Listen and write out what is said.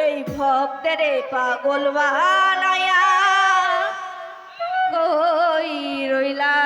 এই ভক্তের পাগল বানায়া কই রইলা